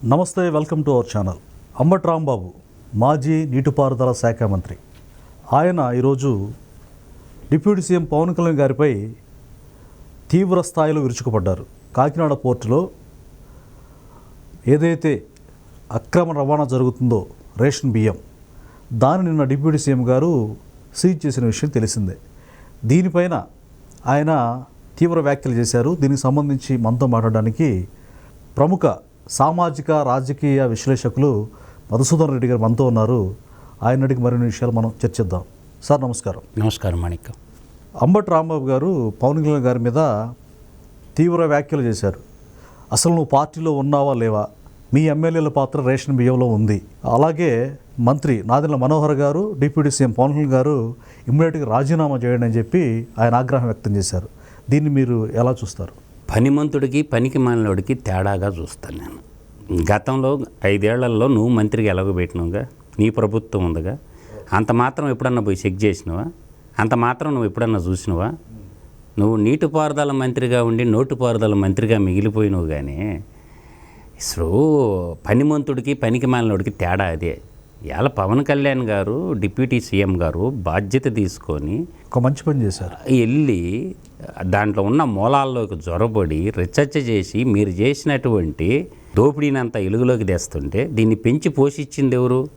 నమస్తే welcome to our channel. Ambati Rambabu మాజీ నీటిపారుదల శాఖ మంత్రి. ఆయన ఈరోజు డిప్యూటీ సీఎం పవన్ కళ్యాణ్ గారిపై తీవ్ర స్థాయిలో విరుచుకుపడ్డారు. కాకినాడ పోర్టులో ఏదైతే అక్రమ రవాణా జరుగుతుందో రేషన్ బియ్యం దాన్ని నిన్న డిప్యూటీ సీఎం గారు సీజ్ చేసిన విషయం తెలిసిందే. దీనిపైన ఆయన తీవ్ర వ్యాఖ్యలు చేశారు. దీనికి సంబంధించి మనతో మాట్లాడడానికి ప్రముఖ సామాజిక రాజకీయ విశ్లేషకులు మధుసూదన్ రెడ్డి గారు మనతో ఉన్నారు. ఆయన అడిగి మరిన్ని విషయాలు మనం చర్చిద్దాం. సార్ నమస్కారం. నమస్కారం మాణిక్యం. అంబటి రాంబాబు గారు పవన్ కళ్యాణ్ గారి మీద తీవ్ర వ్యాఖ్యలు చేశారు. అసలు నువ్వు పార్టీలో ఉన్నావా లేవా? మీ ఎమ్మెల్యేల పాత్ర రేషన్ బియ్యంలో ఉంది. అలాగే మంత్రి నాదెండ్ల మనోహర్ గారు డిప్యూటీ సీఎం పవన్ కళ్యాణ్ గారు ఇమ్మీడియట్గా రాజీనామా చేయండి అని చెప్పి ఆయన ఆగ్రహం వ్యక్తం చేశారు. దీన్ని మీరు ఎలా చూస్తారు? పనిమంతుడికి పనికి మాలినోడికి తేడాగా చూస్తాను నేను. గతంలో ఐదేళ్ళలో నువ్వు మంత్రిగా ఎలాగో పెట్టినావుగా? నీ ప్రభుత్వం ఉందిగా? అంత మాత్రం ఎప్పుడన్నా పోయి చెక్ చేసినవా? అంత మాత్రం నువ్వు ఎప్పుడన్నా చూసినవా? నువ్వు నీటిపారుదల మంత్రిగా ఉండి నోటిపారుదల మంత్రిగా మిగిలిపోయినావు కానీ సో పనిమంతుడికి పనికి మాలినోడికి తేడా అదే. ఇవాళ పవన్ కళ్యాణ్ గారు డిప్యూటీ సీఎం గారు బాధ్యత తీసుకొని ఒక మంచి పని చేశారు. వెళ్ళి దాంట్లో ఉన్న మూలాల్లోకి జొరబడి రీసెర్చ్ చేసి మీరు చేసినటువంటి దోపిడీనంతా ఎలుగులోకి తెస్తుంటే దీన్ని పెంచి పోషించింది ఎవరు?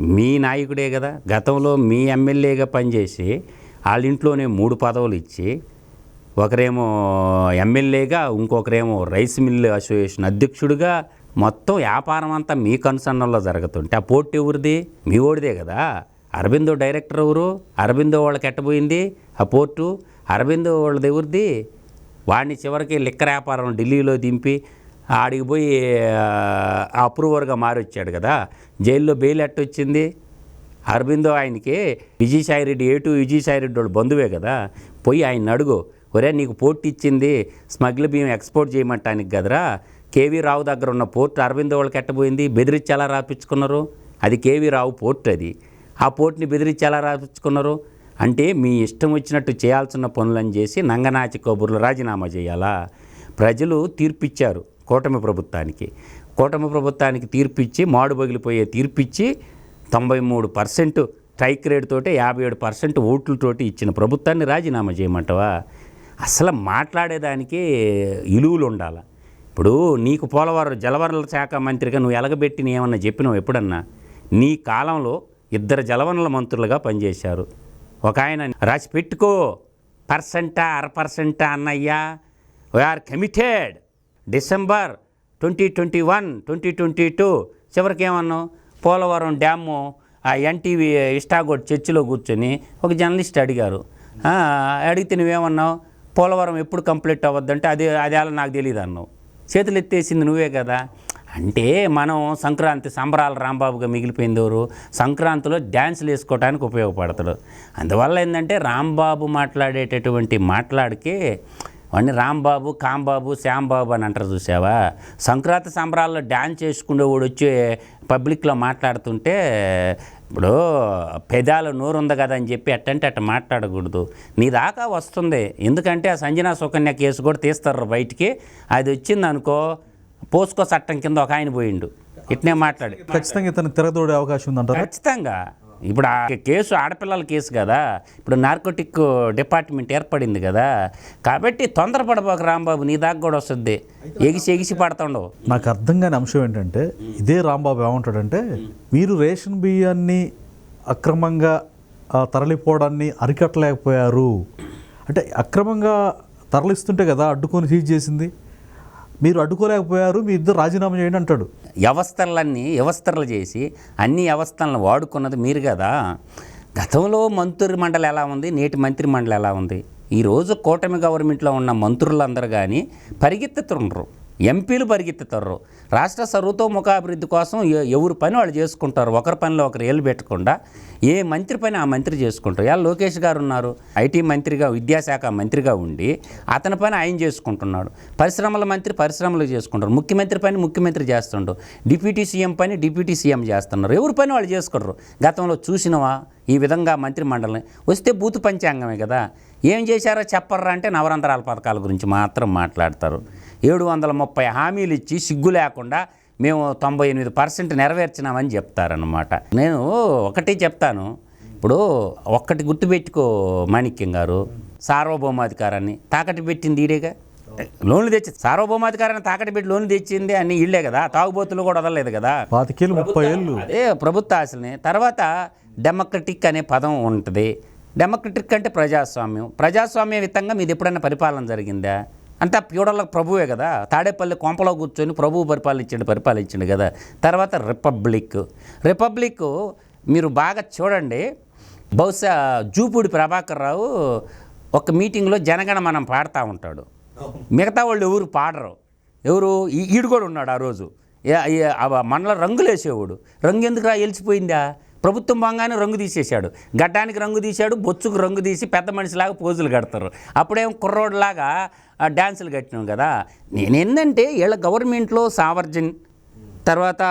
మీ నాయకుడే కదా. గతంలో మీ ఎమ్మెల్యేగా పనిచేసి వాళ్ళ ఇంట్లోనే మూడు పదవులు ఇచ్చి ఒకరేమో ఎమ్మెల్యేగా ఇంకొకరేమో రైస్ మిల్ అసోసియేషన్ అధ్యక్షుడిగా మొత్తం వ్యాపారం అంతా మీ కన్సర్న్లో జరుగుతుంటే ఆ పోటీ ఎవరిది మీ ఓడిదే కదా? అరబిందో డైరెక్టర్ ఎవరు? అరబిందో వాళ్ళకి ఎట్టబోయింది ఆ పోర్టు? అరబిందో వాళ్ళది ఎవరిది? వాడిని చివరికి లిక్కర్ వ్యాపారం ఢిల్లీలో దింపి ఆడికి పోయి అప్రూవర్గా మారొచ్చాడు కదా? జైల్లో బెయిల్ ఎట్టొచ్చింది అరబిందో ఆయనకి విజయసాయిరెడ్డి ఏటు విజయసాయిరెడ్డి వాళ్ళు బంధువే కదా? పోయి ఆయన అడుగు. ఒరే నీకు పోటీ ఇచ్చింది స్మగ్ల బియ్యం ఎక్స్పోర్ట్ చేయమంటానికి కదరా? కేవీ రావు దగ్గర ఉన్న పోర్ట్ అరవిందో వాళ్ళకి ఎట్టబోయింది బెదిరించి ఎలా రాపించుకున్నారు? అది కేవీ రావు పోర్ట్ అది. ఆ పోర్ట్ని బెదిరించి ఎలా రాపించుకున్నారు? అంటే మీ ఇష్టం వచ్చినట్టు చేయాల్సిన పనులను చేసి నంగనాచి కబుర్లు రాజీనామా చేయాలా? ప్రజలు తీర్పిచ్చారు కూటమి ప్రభుత్వానికి. కూటమి ప్రభుత్వానికి తీర్పిచ్చి మాడు పగిలిపోయే తీర్పిచ్చి తొంభై మూడు పర్సెంట్ స్ట్రైక్ రేట్ తోటి యాభై ఏడు పర్సెంట్ ఓట్లతోటి ఇచ్చిన ప్రభుత్వాన్ని రాజీనామా చేయమంటావా? అసలు మాట్లాడేదానికి ఇలువలు ఉండాలి? ఇప్పుడు నీకు పోలవరం జలవనరుల శాఖ మంత్రిగా నువ్వు ఎలగబెట్టిన ఏమన్నా చెప్పినావు ఎప్పుడన్నా? నీ కాలంలో ఇద్దరు జలవనరుల మంత్రులుగా పనిచేశారు. ఒక ఆయన రాసి పెట్టుకో. పర్సెంటా అర పర్సెంటా అన్నయ్యా. We're committed December twenty twenty one twenty twenty two చివరికి ఏమన్నావు? పోలవరం డ్యాము ఆ ఎన్టీవీ ఇష్టాగోడ్ చర్చిలో కూర్చొని ఒక జర్నలిస్ట్ అడిగారు. అడిగితే నువ్వేమన్నావు? పోలవరం ఎప్పుడు కంప్లీట్ అవ్వద్దంటే అది అది అలా నాకు తెలియదు అన్నావు చేతులు ఎత్తేసింది నువ్వే కదా. అంటే మనం సంక్రాంతి సంబరాలు రాంబాబుగా మిగిలిపోయింది సంక్రాంతిలో డ్యాన్సులు వేసుకోవడానికి ఉపయోగపడతాడు. అందువల్ల ఏంటంటే రాంబాబు మాట్లాడేటటువంటి మాట్లాడికి వాడిని రాంబాబు కాంబాబు శ్యాంబాబు అని అంటారు చూసావా సంక్రాంతి సంబరాల్లో డ్యాన్స్ చేసుకునేవాడు వచ్చి పబ్లిక్లో మాట్లాడుతుంటే ఇప్పుడు పెదాలు నోరు ఉంది కదా అని చెప్పి ఎట్టంటే అట్ట మాట్లాడకూడదు. నీ దాకా వస్తుంది. ఎందుకంటే ఆ సంజనా సుకన్య కేసు కూడా తీస్తారు బయటికి. అది వచ్చింది అనుకో పోస్కో చట్టం కింద ఒక ఆయన పోయిండు. ఇట్నే మాట్లాడి. ఖచ్చితంగా ఇతను తిరగదోడే అవకాశం ఉందంటారా? ఖచ్చితంగా. ఇప్పుడు ఆ కేసు ఆడపిల్లల కేసు కదా. ఇప్పుడు నార్కోటిక్ డిపార్ట్మెంట్ ఏర్పడింది కదా. కాబట్టి తొందరపడబోక రాంబాబు నీ దాకా కూడా వస్తుంది. ఎగిసి ఎగిసి పడుతుండవు నాకు అర్థం కాని అంశం ఏంటంటే ఇదే రాంబాబు ఏమంటాడంటే మీరు రేషన్ బియ్యాన్ని అక్రమంగా తరలిపోవడాన్ని అరికట్టలేకపోయారు. అంటే అక్రమంగా తరలిస్తుంటే కదా అడ్డుకొని సీజ్ చేసింది. మీరు అడ్డుకోలేకపోయారు మీ ఇద్దరు రాజీనామా చేయండి అంటాడు. వ్యవస్థలన్నీ వ్యవస్థలు చేసి అన్ని వ్యవస్థలను వాడుకున్నది మీరు కదా. గతంలో మంత్రి మండలి ఎలా ఉంది? నేటి మంత్రి మండలి ఎలా ఉంది? ఈరోజు కూటమి గవర్నమెంట్లో ఉన్న మంత్రులందరూ కానీ పరిగెత్తుతుండ్రు. ఎంపీలు పరిగెత్తుతారు. రాష్ట్ర సర్వతోముఖాభివృద్ధి కోసం ఎవరి పని వాళ్ళు చేసుకుంటారు. ఒకరి పనిలో ఒకరు ఏళ్ళు పెట్టకుండా ఏ మంత్రి పని ఆ మంత్రి చేసుకుంటారు. ఇలా లోకేష్ గారు ఉన్నారు. ఐటీ మంత్రిగా విద్యాశాఖ మంత్రిగా ఉండి అతని పని ఆయన చేసుకుంటున్నాడు. పరిశ్రమల మంత్రి పరిశ్రమలు చేసుకుంటారు. ముఖ్యమంత్రి పని ముఖ్యమంత్రి చేస్తుండ్రు డిప్యూటీ సీఎం పని డిప్యూటీ సీఎం చేస్తున్నారు. ఎవరి పని వాళ్ళు చేసుకుంటారు? గతంలో చూసినవా? ఈ విధంగా మంత్రి మండలిని వస్తే బూతు పంచాంగమే కదా. ఏం చేశారో చెప్పర్రా అంటే నవరంధ్రాల పథకాల గురించి మాత్రం మాట్లాడతారు. ఏడు వందల ముప్పై హామీలు ఇచ్చి సిగ్గు లేకుండా మేము తొంభై ఎనిమిది పర్సెంట్ నెరవేర్చినామని చెప్తారనమాట నేను ఒకటి చెప్తాను. ఇప్పుడు ఒక్కటి గుర్తుపెట్టుకో మాణిక్యం గారు సార్వభౌమాధికారాన్ని తాకట్టు పెట్టింది ఈడేగా? లోన్లు తెచ్చి సార్వభౌమాధికారాన్ని తాకట్టు పెట్టి లోన్లు తెచ్చింది అన్ని ఇళ్ళే కదా తాగుబోతులు కూడా వదలలేదు కదా? పాతికేళ్ళు ముప్పై ఏళ్ళు. అదే ప్రభుత్వ ఆశల్ని. తర్వాత డెమోక్రటిక్ అనే పదం ఉంటుంది. డెమోక్రటిక్ అంటే ప్రజాస్వామ్యం. ప్రజాస్వామ్య విత్తంగా మీది ఎప్పుడైనా పరిపాలన జరిగిందా? అంతా ప్యూడలకు ప్రభువే కదా. తాడేపల్లి కొంపలో కూర్చొని ప్రభువు పరిపాలించండి పరిపాలించండి కదా. తర్వాత రిపబ్లిక్. రిపబ్లిక్ మీరు బాగా చూడండి. బహుశా జూపూడి ప్రభాకర్ రావు ఒక మీటింగ్లో జనగణ మనం పాడుతూ ఉంటాడు. మిగతా వాళ్ళు ఎవరు పాడరు. ఎవరు? ఈ- ఈడు కూడా ఉన్నాడు ఆ రోజు. ఏ- ఏ- మనలో రంగులు వేసేవాడు రంగు ఎందుకు రా వెలిసిపోయిందా ప్రభుత్వం బాగానే రంగు తీసేశాడు. గడ్డానికి రంగు తీశాడు బొచ్చుకు రంగు తీసి పెద్ద మనిషిలాగా పోజులు కడతారు. అప్పుడేం కుర్రోడ్లాగా డ్యాన్సులు కట్టినాం కదా. నేనేందంటే వీళ్ళ గవర్నమెంట్లో సావర్జన్ తర్వాత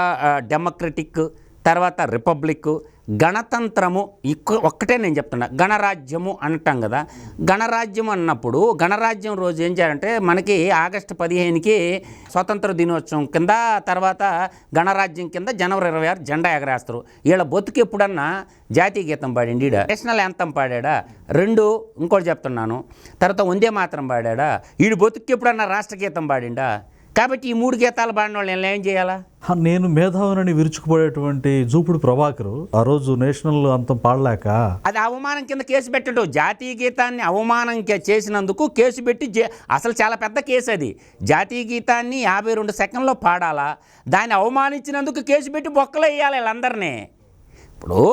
డెమోక్రటిక్ తర్వాత రిపబ్లిక్ గణతంత్రము ఇక్క ఒక్కటే నేను చెప్తున్నా. గణరాజ్యము అంటాం కదా. గణరాజ్యం అన్నప్పుడు గణరాజ్యం రోజు ఏం చేయాలంటే మనకి ఆగస్టు పదిహేనుకి స్వతంత్ర దినోత్సవం కింద తర్వాత గణరాజ్యం కింద జనవరి ఇరవై ఆరు జెండా ఎగరేస్తారు. వీళ్ళ బతుకు ఎప్పుడన్నా జాతీయ గీతం పాడిండి నేషనల్ యాంతం పాడాడా? రెండు ఇంకోటి చెప్తున్నాను. తర్వాత వందే మాత్రం పాడాడా? వీడి బతుకు ఎప్పుడన్నా రాష్ట్ర గీతం పాడిండా? కాబట్టి ఈ మూడు గీతాలు పాడిన వాళ్ళు నేను ఏం చేయాలా? నేను మేధావినని విరుచుకుపడేటువంటి జూపుడు ప్రభాకర్ ఆ రోజు నేషనల్ అంతం పాడలేక అది అవమానం కింద కేసు పెట్టడు. జాతీయ గీతాన్ని అవమానం చేసినందుకు కేసు పెట్టి అసలు చాలా పెద్ద కేసు అది. జాతీయ గీతాన్ని యాభై రెండు సెకండ్లో పాడాలా? దాన్ని అవమానించినందుకు కేసు పెట్టి బొక్కలు వేయాలి వీళ్ళందరినీ. ఇప్పుడు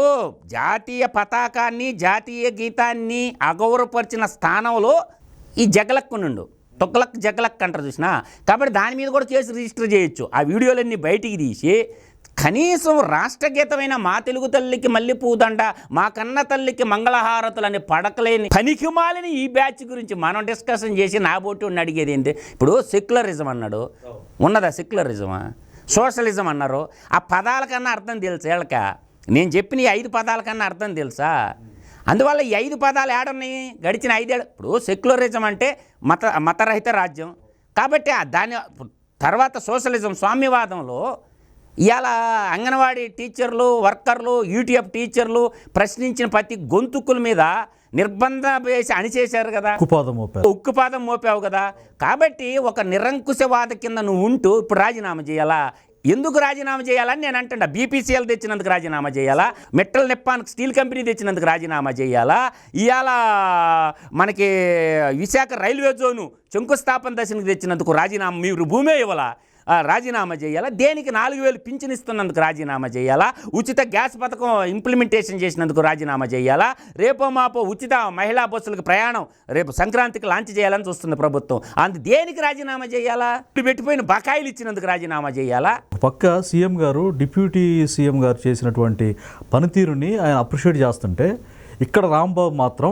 జాతీయ పతాకాన్ని జాతీయ గీతాన్ని అగౌరవపరిచిన స్థానంలో ఈ జగలక్కునుండు. తొక్కలక్ జగలక్ అంటారు చూసిన? కాబట్టి దాని మీద కూడా కేసు రిజిస్టర్ చేయొచ్చు. ఆ వీడియోలన్నీ బయటికి తీసి కనీసం రాష్ట్రగీతమైన మా తెలుగు తల్లికి మల్లె పూదండ మా కన్న తల్లికి మంగళహారతులని పడకలేని పనికిమాలిన ఈ బ్యాచ్ గురించి మనం డిస్కషన్ చేసి నా బోటి ఉన్న అడిగేది ఏంటి ఇప్పుడు సెక్యులరిజం అన్నాడు. ఉన్నదా సెక్యులరిజమా? సోషలిజం అన్నారు. ఆ పదాల కన్నా అర్థం తెలుసు వీళ్ళక? నేను చెప్పిన ఈ ఐదు పదాల కన్నా అర్థం తెలుసా? అందువల్ల ఈ ఐదు పదాలు ఏడున్నాయి గడిచిన ఐదేళ్ళు. ఇప్పుడు సెక్యులరిజం అంటే మత మతరహిత రాజ్యం. కాబట్టి ఆ దాని తర్వాత సోషలిజం స్వామ్యవాదంలో ఇవాళ అంగన్వాడీ టీచర్లు వర్కర్లు యూటీఎఫ్ టీచర్లు ప్రశ్నించిన ప్రతి గొంతుకుల మీద నిర్బంధం వేసి అణిచేశారు కదా. కుపాదం మోపారు ఉక్కుపాదం మోపావు కదా. కాబట్టి ఒక నిరంకుశవాద కింద నువ్వు ఉంటూ ఇప్పుడు రాజీనామా చేయాలా? ఎందుకు రాజీనామా చేయాలని నేను అంటున్నా. బీపీసీఎల్ తెచ్చినందుకు రాజీనామా చేయాలా? మెట్రల్ నిప్పాన్ స్టీల్ కంపెనీ తెచ్చినందుకు రాజీనామా చేయాలా? ఇవాళ మనకి విశాఖ రైల్వే జోను శంకుస్థాపన దశనికి తెచ్చినందుకు రాజీనామా మీరు భూమే ఇవ్వాలా? రాజీనామా చేయాలా? దేనికి నాలుగు వేలు పింఛన్ ఇస్తున్నందుకు రాజీనామా చేయాలా? ఉచిత గ్యాస్ పథకం ఇంప్లిమెంటేషన్ చేసినందుకు రాజీనామా చేయాలా? రేపో మాపో ఉచిత మహిళా బస్సులకు ప్రయాణం రేపు సంక్రాంతికి లాంచ్ చేయాలని చూస్తుంది ప్రభుత్వం. అందు దేనికి రాజీనామా చేయాలా? ఇప్పుడు పెట్టిపోయిన బకాయిలు ఇచ్చినందుకు రాజీనామా చేయాలా? పక్క సీఎం గారు డిప్యూటీ సీఎం గారు చేసినటువంటి పనితీరుని ఆయన అప్రిషియేట్ చేస్తుంటే ఇక్కడ రాంబాబు మాత్రం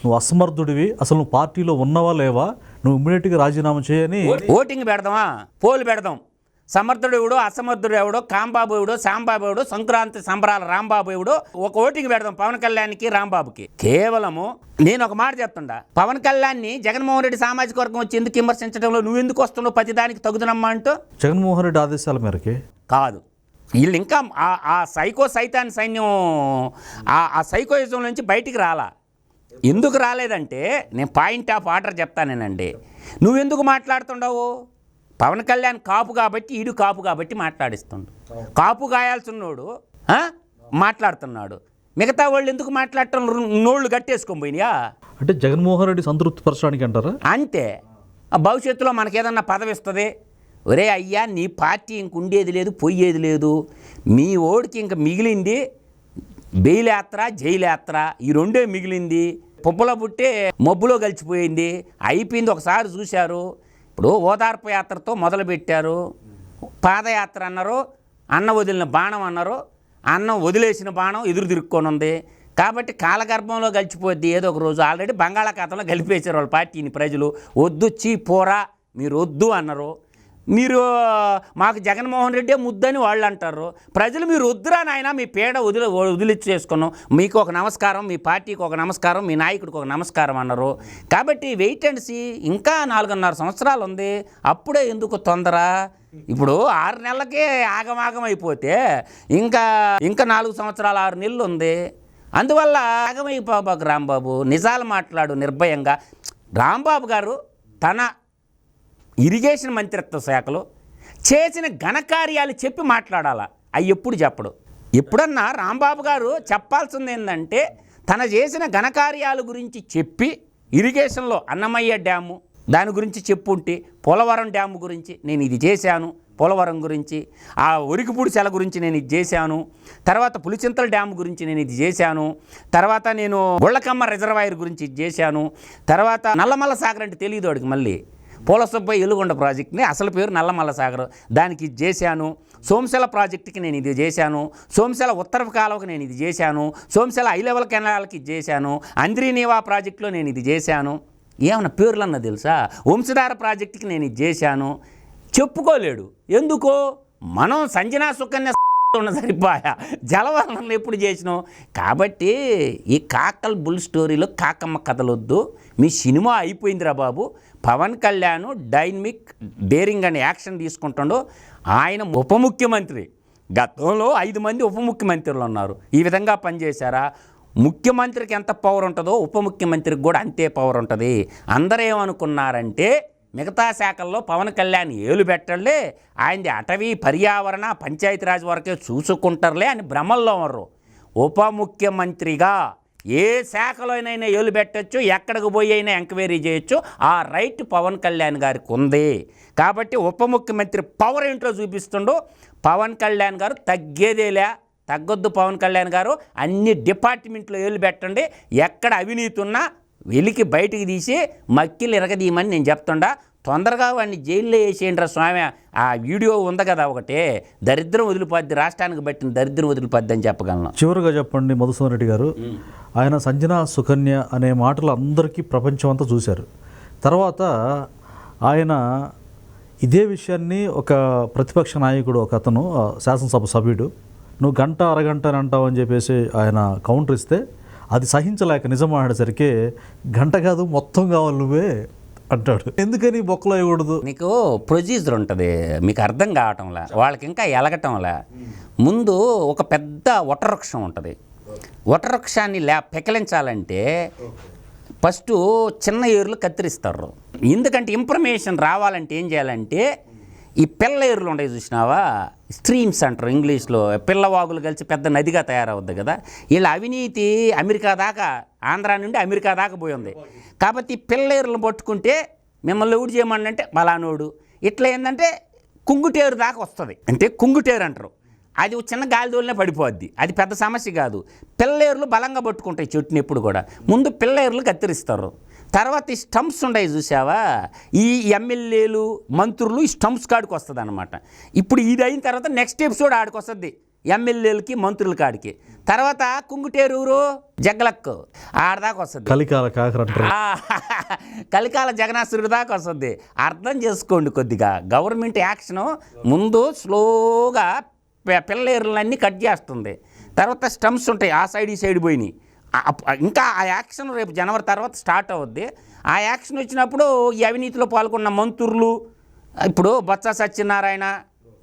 నువ్వు అసమర్థుడివి అసలు నువ్వు పార్టీలో ఉన్నవా లేవా? నువ్వు ఇమ్మీడియట్గా రాజీనామా చేయని ఓటింగ్ పెడదామా? పోలు పెడదాం. సమర్థుడు ఎవడో అసమర్థుడు ఎవడో కాంబాబు ఎవడో శాంబాబు ఎవడో సంక్రాంతి సంబరాల రాంబాబు ఎవడో ఒక ఓటింగ్ పెడదాం పవన్ కళ్యాణ్కి రాంబాబుకి. కేవలము నేను ఒక మాట చెప్తుండా. పవన్ కళ్యాణ్ని జగన్మోహన్ రెడ్డి సామాజిక వర్గం వచ్చి ఎందుకు విమర్శించడంలో నువ్వు ఎందుకు వస్తున్నావు? ప్రతిదానికి తగుదనమ్మా అంటూ? జగన్మోహన్ రెడ్డి ఆదేశాల మేరకి. కాదు. వీళ్ళు ఇంకా ఆ- సైకో సైతాన్ సైన్యం ఆ- ఆ సైకోయిజం నుంచి బయటికి రాలా. ఎందుకు రాలేదంటే నేను పాయింట్ ఆఫ్ ఆర్డర్ చెప్తానేనండి. నువ్వెందుకు మాట్లాడుతుండవు? పవన్ కళ్యాణ్ కాపు కాబట్టి ఈడు కాపు కాబట్టి మాట్లాడిస్తుండు. కాపు గాయాల్సినోడు? మాట్లాడుతున్నాడు. మిగతా వాళ్ళు ఎందుకు మాట్లాడటం? నోళ్ళు కట్టేసుకొని పోయినాయా? అంటే జగన్మోహన్ రెడ్డి సంతృప్తి పరచడానికి అంటారా? అంతే. ఆ భవిష్యత్తులో మనకేదన్నా పదవి ఇస్తుంది? ఒరే అయ్యా నీ పార్టీ ఇంక ఉండేది లేదు పోయేది లేదు. మీ ఓడికి ఇంక మిగిలింది బెయిల్ యాత్ర ఈ రెండే మిగిలింది. పుప్పల పుట్టే మబ్బులో కలిసిపోయింది. అయిపోయింది ఒకసారి చూశారు. ఇప్పుడు ఓదార్పు యాత్రతో మొదలుపెట్టారు. పాదయాత్ర అన్నారు అన్న వదిలిన బాణం అన్నారు అన్నం వదిలేసిన బాణం ఎదురు తిరుక్కొని ఉంది కాబట్టి కాలగర్భంలో కలిసిపోద్ది ఏదో ఒక రోజు. ఆల్రెడీ బంగాళాఖాతంలో కలిపేశారు వాళ్ళ పార్టీని ప్రజలు. వద్దు చీ పోరా మీరు వద్దు అన్నారు. మీరు మాకు జగన్మోహన్ రెడ్డే ముద్దని వాళ్ళు అంటారు ప్రజలు మీరు వద్దురా నాయన మీ పేడ వదిలి వదిలిచ్చేసుకున్నాం మీకు ఒక నమస్కారం మీ పార్టీకి ఒక నమస్కారం మీ నాయకుడికి ఒక నమస్కారం అన్నారు. కాబట్టి వెయిట్ అండ్ సీ ఇంకా నాలుగున్నర సంవత్సరాలు ఉంది. అప్పుడే ఎందుకు తొందర? ఇప్పుడు ఆరు నెలలకే ఆగమాగం అయిపోతే ఇంకా ఇంకా నాలుగు సంవత్సరాలు ఆరు నెలలు ఉంది. అందువల్ల ఆగమైపోబాకు రాంబాబు. నిజాలు మాట్లాడు నిర్భయంగా. రాంబాబు గారు తన ఇరిగేషన్ మంత్రిత్వ శాఖలో చేసిన ఘనకార్యాలు చెప్పి మాట్లాడాలా? అవి ఎప్పుడు చెప్పడు. ఎప్పుడన్నా రాంబాబు గారు చెప్పాల్సింది ఏంటంటే తన చేసిన ఘనకార్యాల గురించి చెప్పి ఇరిగేషన్లో అన్నమయ్య డ్యాము దాని గురించి చెప్పుంటే పోలవరం డ్యాము గురించి నేను ఇది చేశాను పోలవరం గురించి ఆ ఒరికిపూడి సెల గురించి నేను ఇది చేశాను తర్వాత పులిచింతల డ్యామ్ గురించి నేను ఇది చేశాను తర్వాత నేను బుళ్ళకమ్మ రిజర్వాయర్ గురించి ఇది చేశాను తర్వాత నల్లమల్ల సాగర్ అంటే తెలియదు వాడికి మళ్ళీ. పోలసబ్బై ఎలుగొండ ప్రాజెక్ట్ని అసలు పేరు నల్లమల్ల సాగర్. దానికి ఇది చేశాను. సోమశల ప్రాజెక్టుకి నేను ఇది చేశాను. సోమశల ఉత్తర కాలువకి నేను ఇది చేశాను. సోమశల హై లెవెల్ కెనాల్కి ఇది చేశాను. అంద్రీనీవా ప్రాజెక్టులో నేను ఇది చేశాను. ఏమన్నా పేర్లన్నా తెలుసా? వంశధార ప్రాజెక్టుకి నేను ఇది చేశాను. చెప్పుకోలేడు. ఎందుకో? మనం సంజనా సుకన్య ఉన్న సరిపాయా. జలవరణలు ఎప్పుడు చేసినావు? కాబట్టి ఈ కాకల్ బుల్ స్టోరీలో కాకమ్మ కథలొద్దు. మీ సినిమా అయిపోయిందిరా బాబు. పవన్ కళ్యాణ్ డైనమిక్ డేరింగ్ అనే యాక్షన్ తీసుకుంటాడు. ఆయన ఉప ముఖ్యమంత్రి. గతంలో ఐదు మంది ఉప ముఖ్యమంత్రులు ఉన్నారు. ఈ విధంగా పనిచేశారా? ముఖ్యమంత్రికి ఎంత పవర్ ఉంటుందో ఉప ముఖ్యమంత్రికి కూడా అంతే పవర్ ఉంటుంది. అందరూ ఏమనుకున్నారంటే మిగతా శాఖల్లో పవన్ కళ్యాణ్ ఏలు పెట్టలే ఆయనది అటవీ పర్యావరణ పంచాయతీరాజ్ వరకే చూసుకుంటారులే అని భ్రమల్లో ఉన్నారు. ఉప ముఖ్యమంత్రిగా ఏ శాఖలోనైనా ఏలు పెట్టచ్చు ఎక్కడికి పోయి అయినా ఎంక్వైరీ చేయొచ్చు ఆ రైట్ పవన్ కళ్యాణ్ గారికి ఉంది. కాబట్టి ఉప ముఖ్యమంత్రి పవర్ ఏంటో చూపిస్తుండు. పవన్ కళ్యాణ్ గారు తగ్గేదేలే తగ్గొద్దు పవన్ కళ్యాణ్ గారు అన్ని డిపార్ట్మెంట్లో ఏలు పెట్టండి ఎక్కడ అవినీతి ఉన్నా వెలికి బయటికి తీసి మక్కిలు ఇరగదీయమని నేను చెప్తుండా. తొందరగా వాడిని జైల్లో వేసేయండి రా స్వామి. ఆ వీడియో ఉంది కదా ఒకటే. దరిద్రం వదిలిపోద్ది రాష్ట్రానికి పట్టిన దరిద్రం వదిలిపోద్ది అని చెప్పగలను. చివరిగా చెప్పండి మధుసూదన్ రెడ్డి గారు. ఆయన సంజన సుకన్య అనే మాటలు అందరికీ ప్రపంచం అంతా చూశారు. తర్వాత ఆయన ఇదే విషయాన్ని ఒక ప్రతిపక్ష నాయకుడు ఒక అతను శాసనసభ సభ్యుడు నువ్వు గంట అరగంట అని అంటావు అని చెప్పేసి ఆయన కౌంటర్ ఇస్తే అది సహించలేక నిజం ఆడేసరికి గంట కాదు మొత్తం కావాలి నువ్వే అంటాడు. ఎందుకని బొక్కలు వేయకూడదు? నీకు ప్రొసీజర్ ఉంటుంది మీకు అర్థం కావటంలా వాళ్ళకి ఇంకా ఎలగటంలా. ముందు ఒక పెద్ద వటవృక్షం ఉంటుంది. వటవృక్షాన్ని లే పెకిలించాలంటే ఫస్ట్ చిన్న ఏర్లు కత్తిరిస్తారు. ఎందుకంటే ఇన్ఫర్మేషన్ రావాలంటే ఏం చేయాలంటే ఈ పిల్ల ఏర్లు ఉంటాయి చూసినావా? స్ట్రీమ్స్ అంటారు ఇంగ్లీష్లో. పిల్లవాగులు కలిసి పెద్ద నదిగా తయారవుద్ది కదా. వీళ్ళ అవినీతి అమెరికా దాకా ఆంధ్రా నుండి అమెరికా దాకా పోయింది. కాబట్టి ఈ పిల్ల ఏర్లను పట్టుకుంటే మిమ్మల్ని ఎవడు చేయమని అంటే బలానోడు. ఇట్లా ఏంటంటే కుంగుటేరు దాకా వస్తుంది. అంటే కుంగుటేరు అంటారు. అది ఒక చిన్న గాలిదోలినే పడిపోద్ది. అది పెద్ద సమస్య కాదు. పిల్లేర్లు బలంగా పట్టుకుంటాయి చెట్టుని ఎప్పుడు కూడా. ముందు పిల్లేర్లు కత్తిరిస్తారు. తర్వాత ఈ స్టంప్స్ ఉన్నాయి చూసావా? ఈ ఎమ్మెల్యేలు మంత్రులు ఈ స్టంప్స్ కాడికి వస్తుంది అనమాట ఇప్పుడు ఇది అయిన తర్వాత నెక్స్ట్ ఎపిసోడ్ ఆడికి వస్తుంది. ఎమ్మెల్యేలకి మంత్రుల కాడికి. తర్వాత కుంగుటేరూరు జగ్గలక్కు ఆడదాకా వస్తుంది. కలికాల కలికాల జగనాసురుడి దాకా వస్తుంది. అర్థం చేసుకోండి కొద్దిగా. గవర్నమెంట్ యాక్షన్ ముందు స్లోగా పె- పిల్లేర్లన్నీ కట్ చేస్తుంది. తర్వాత స్టమ్స్ ఉంటాయి. ఆ సైడ్ ఈ సైడ్ పోయినాయి. ఇంకా ఆ యాక్షన్ రేపు జనవరి తర్వాత స్టార్ట్ అవుద్ది. ఆ యాక్షన్ వచ్చినప్పుడు ఈ అవినీతిలో పాల్గొన్న మంత్రులు ఇప్పుడు బొత్స సత్యనారాయణ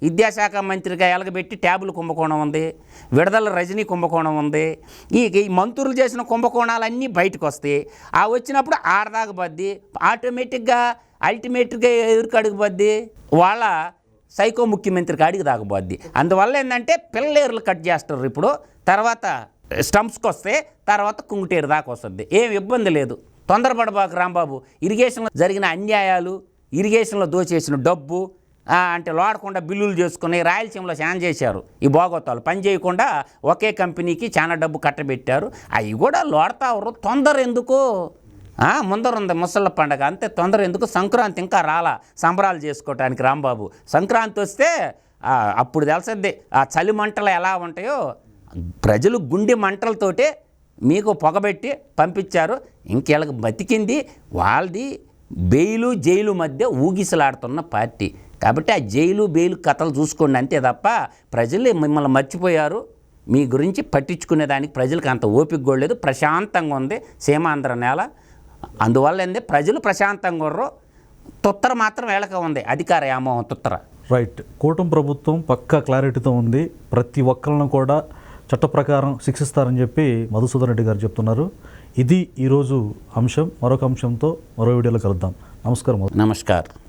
విద్యాశాఖ మంత్రిగా ఎలగబెట్టి ట్యాబులు కుంభకోణం ఉంది విడుదల రజనీ కుంభకోణం ఉంది. ఈ ఈ మంత్రులు చేసిన కుంభకోణాలన్నీ బయటకు వస్తాయి. ఆ వచ్చినప్పుడు ఆడదాకు బద్ది ఆటోమేటిక్గా అల్టిమేట్గా ఎవరికి అడుగుబద్ది వాళ్ళ సైకో ముఖ్యమంత్రి కాడికి దాకపోద్ది అందువల్ల ఏంటంటే పిల్లేర్లు కట్ చేస్తారు ఇప్పుడు. తర్వాత స్టంప్స్కి వస్తే తర్వాత కుంగుటేరు దాకా వస్తుంది. ఏం ఇబ్బంది లేదు. తొందరపడబాకు రాంబాబు. ఇరిగేషన్లో జరిగిన అన్యాయాలు ఇరిగేషన్లో దోచేసిన డబ్బు అంటే లోడకుండా బిల్లులు చేసుకుని రాయలసీమలో శాన్ చేశారు ఈ బోగోతాలు పని చేయకుండా ఒకే కంపెనీకి చాలా డబ్బు కట్టబెట్టారు. అవి కూడా లోడతావరు తొందర ఎందుకు? ముందరుంది ఉంది ముసళ్ళ పండగ. అంతే తొందర ఎందుకు? సంక్రాంతి ఇంకా రాలా. సంబరాలు చేసుకోవటానికి రాంబాబు. సంక్రాంతి వస్తే అప్పుడు తెలిసద్ది. ఆ చలి మంటలు ఎలా ఉంటాయో ప్రజలు గుండె మంటలతోటే మీకు పొగబెట్టి పంపించారు. ఇంకేళ్ళకి బతికింది వాళ్ళది బెయిలు జైలు మధ్య ఊగిసలాడుతున్న పార్టీ. కాబట్టి ఆ జైలు బెయిలు కథలు చూసుకోండి అంతే తప్ప ప్రజలు మిమ్మల్ని మర్చిపోయారు. మీ గురించి పట్టించుకునే దానికి ప్రజలకు అంత ఓపిక కూడా లేదు. ప్రశాంతంగా ఉంది సీమాంధ్ర నేల. అందువల్ల ఏంది ప్రజలు ప్రశాంతంగా ఉర్రు. తుత్తర మాత్రం వేళక ఉంది. అధికార యామోహం తుత్తర. రైట్ కూటమి ప్రభుత్వం పక్కా క్లారిటీతో ఉంది. ప్రతి ఒక్కరిని కూడా చట్ట ప్రకారం శిక్షిస్తారని చెప్పి మధుసూదన్ రెడ్డి గారు చెప్తున్నారు. ఇది ఈరోజు అంశం. మరొక అంశంతో మరో వీడియోలో కలుద్దాం. నమస్కారం నమస్కారం.